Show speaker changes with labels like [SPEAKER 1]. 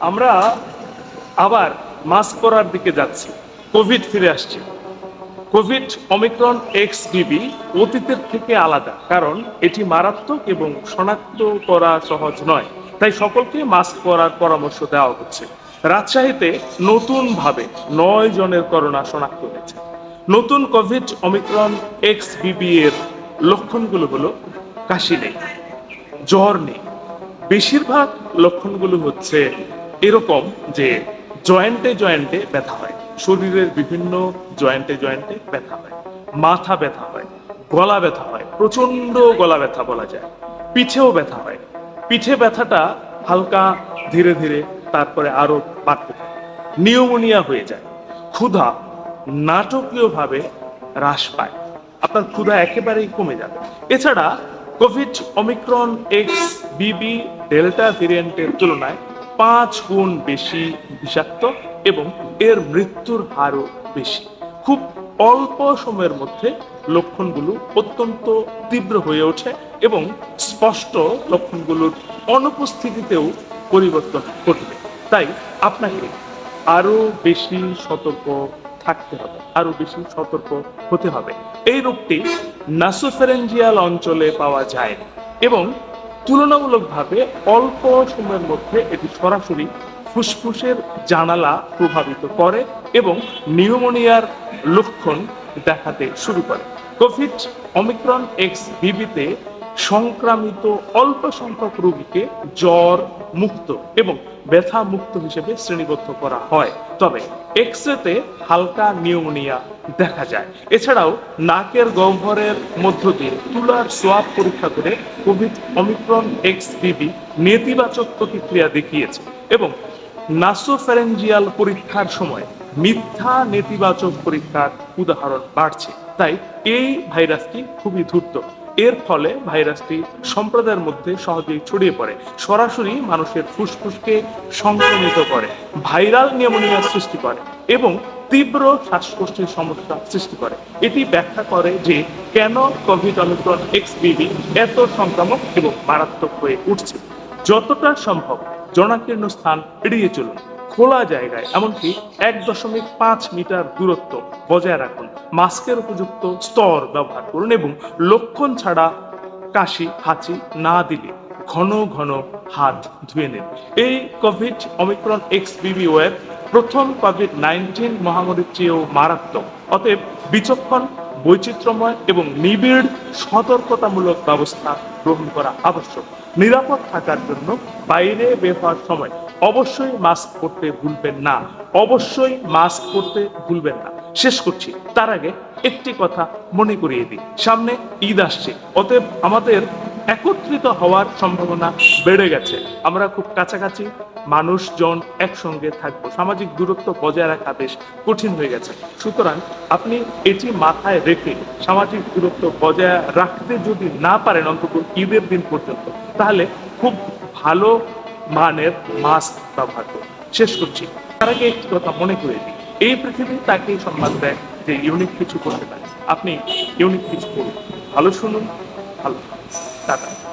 [SPEAKER 1] আমরা আবার মাস্ক পরার দিকে যাচ্ছি। কোভিড ফিরে আসছে। কোভিড অমিক্রন এক্স বিবি অতীতের থেকে আলাদা, কারণ এটি মারাত্মক এবং শনাক্ত করা সহজ নয়। তাই সকলকে মাস্ক পরার পরামর্শ দেওয়া হচ্ছে। রাজশাহীতে নতুনভাবে নয় জনের করোনা শনাক্ত হয়েছে। নতুন কোভিড অমিক্রন এক্স বিবি এর লক্ষণগুলো হলো কাশি নেই, জ্বর নেই। বেশিরভাগ লক্ষণগুলো হচ্ছে এরকম যে জয়েন্টে জয়েন্টে ব্যথা হয়। শরীরের বিভিন্ন জয়েন্টে জয়েন্টে ব্যথা হয়। মাথা ব্যথা হয়, গলা ব্যথা হয় প্রচণ্ড গলা ব্যথা বলা যায়। পিঠেও ব্যথা হয়। পিঠে ব্যথাটা হালকা, ধীরে ধীরে তারপরে আরও বাড়তে থাকে। নিউমোনিয়া হয়ে যায়। ক্ষুধা নাটকীয়ভাবে হ্রাস পায়। আপনার ক্ষুধা একেবারেই কমে যাবে। এছাড়া covid omicron X, BB, delta ভেরিয়েন্টের তুলনায় পাঁচ গুণ বেশি বিষাক্ত এবং এর মৃত্যুর হারও বেশি। খুব অল্প সময়ের মধ্যে লক্ষণগুলো অত্যন্ত তীব্র হয়ে ওঠে এবং স্পষ্ট লক্ষণগুলোর অনুপস্থিতিতেও পরিবর্তন ঘটবে। তাই আপনাকে আরও বেশি সতর্ক থাকতে হবে আরও বেশি সতর্ক হতে হবে। এই রোগটি নাসোফেরেঞ্জিয়াল অঞ্চলে পাওয়া যায় এবং তুলনামূলকভাবে অল্প সময়ের মধ্যে এটি সরাসরি ফুসফুসের জানালা প্রভাবিত করে এবং নিউমোনিয়ার লক্ষণ দেখাতে শুরু করে। কোভিড অমিক্রন এক্স বিবিতে সংক্রামিত অল্প সংখ্যক রোগীকে জ্বর মুক্ত এবং ব্যথা মুক্ত হিসেবে শ্রেণীবদ্ধ করা হয়। তবে এক্স রেতে হালকা নিউমোনিয়া দেখা যায়। এছাড়াও নাকের গহ্বরের মধ্য দিয়ে তুলার সোয়াব পরীক্ষা করে কোভিড অমিক্রন এক্স বিবি নেতিবাচক প্রতিক্রিয়া দেখিয়েছে এবং নাসোফ্যারেঞ্জিয়াল পরীক্ষার সময় মিথ্যা নেতিবাচক পরীক্ষার উদাহরণ বাড়ছে। তাই এই ভাইরাসটি খুবই ধূর্ত। এর ফলে ভাইরাসটি সম্প্রদায়ের মধ্যে সহজেই ছড়িয়ে পড়ে, সরাসরি মানুষের ফুসফুসকে সংক্রমিত করে, ভাইরাল নিউমোনিয়া সৃষ্টি করে এবং তীব্র শ্বাসকষ্টের সমস্যা সৃষ্টি করে। এটি ব্যাখ্যা করে যে কেন কোভিড অমিক্রন এক্স বিবি এত সংক্রামক এবং মারাত্মক হয়ে উঠছে। যতটা সম্ভব জনাকীর্ণ স্থান এড়িয়ে চলুন। খোলা জায়গায়, এমনকি এক দশমিক পাঁচ মিটার দূরত্ব বজায় রাখুন। মাস্কের উপযুক্ত স্তর ব্যবহার করুন এবং লক্ষণ ছাড়া কাশি, হাঁচি না দিলে ঘন ঘন হাত ধুয়ে নিন। এই covid omicron X BB wave প্রথম কোভিড নাইন্টিন মহামারীর চেয়েও মারাত্মক, অতএব বিচক্ষণ, বৈচিত্র্যময় এবং নিবিড় সতর্কতামূলক ব্যবস্থা গ্রহণ করা আবশ্যক। নিরাপদ থাকার জন্য বাইরে বের হওয়ার সময় অবশ্যই মাস্ক পরতে ভুলবেন না। অবশ্যই মাস্ক পরতে ভুলবেন না। শেষ করছি। তার আগে একটি কথা মনে করিয়ে দিই। সামনে ঈদ আসছে। অতএব আমাদের একত্রিত হওয়ার সম্ভাবনা বেড়ে গেছে। আমরা খুব কাছাকাছি মানুষজন একসঙ্গে থাকব। সামাজিক দূরত্ব বজায় রাখা বেশ কঠিন হয়ে গেছে। সুতরাং আপনি এটি মাথায় রেখে সামাজিক দূরত্ব বজায় রাখতে যদি না পারেন অন্তত ঈদের দিন পর্যন্ত, তাহলে খুব ভালো মানের মাস্ক ব্যবহার করুন শেষ করছি। তার আগে একটি কথা মনে করে দিই। এই পৃথিবী তাকেই সম্মান দেয় যে ইউনিক কিছু করতে পারে। আপনি ইউনিক কিছু করুন। ভালো শুনুন, ভালো। টাটা।